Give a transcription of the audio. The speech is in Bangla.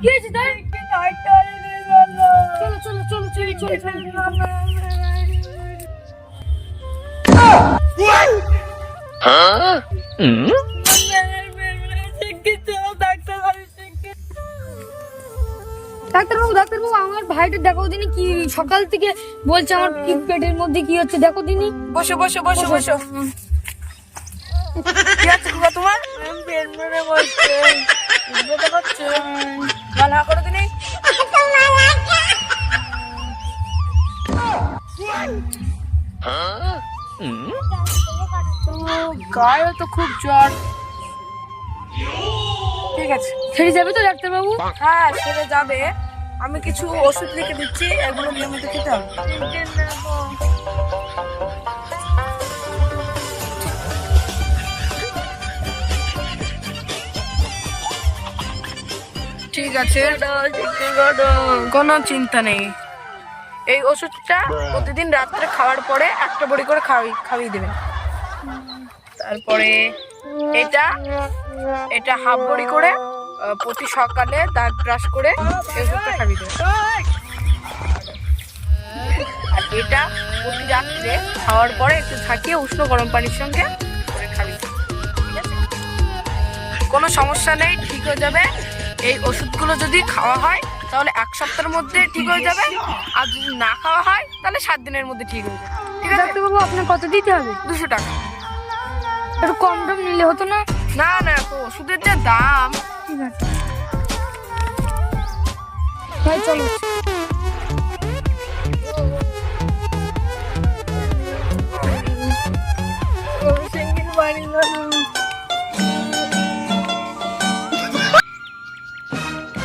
কি হয়েছে তাই চলো চলো চলো চলো চলো চলো ডাক্তারবাবু ডাক্তারবাবু আমার ভাইটা দেখো দিনি কি সকাল থেকে বলছে আমার কি পেটের মধ্যে কি হচ্ছে দেখো দিনি। বসো বসো বসো বসো কি খোকা তোমার? গায়ে তো খুব জ্বর। ঠিক আছে। সেরে যাবে তো ডাক্তারবাবু? হ্যাঁ সেরে যাবে। আমি কিছু ওষুধ লিখে দিচ্ছি এগুলো নিয়মিত খেতে হবে। ঠিক আছে। কোনো চিন্তা নেই। এই ওষুধটা প্রতিদিন রাত্রে খাওয়ার পরে একটা বড়ি করে খাওয়াই, খাইয়ে দেবেন। তারপরে এটা এটা হাফ বড়ি করে প্রতি সকালে দাঁত ব্রাশ করে এই ওষুধটা খাইয়ে দেবেন। আর এটা প্রতি রাত্রে খাওয়ার পরে একটু ঝাঁকিয়ে উষ্ণ গরম পানির সঙ্গে কোনো সমস্যা নেই, ঠিক হয়ে যাবে। এই ওষুধগুলো যদি খাওয়া হয় তাহলে এক সপ্তাহের মধ্যে ঠিক হয়ে যাবে। আর যদি না খাওয়া হয় তাহলে সাত দিনের মধ্যে ঠিক হয়ে যাবে। ঠিক আছে? বাবু আপনার কত দিতে হবে? দুশো টাকা। একটু কম টম নিলে হতো না? না না তো ওষুধের যা দাম। ঠিক আছে। ভাই চলো।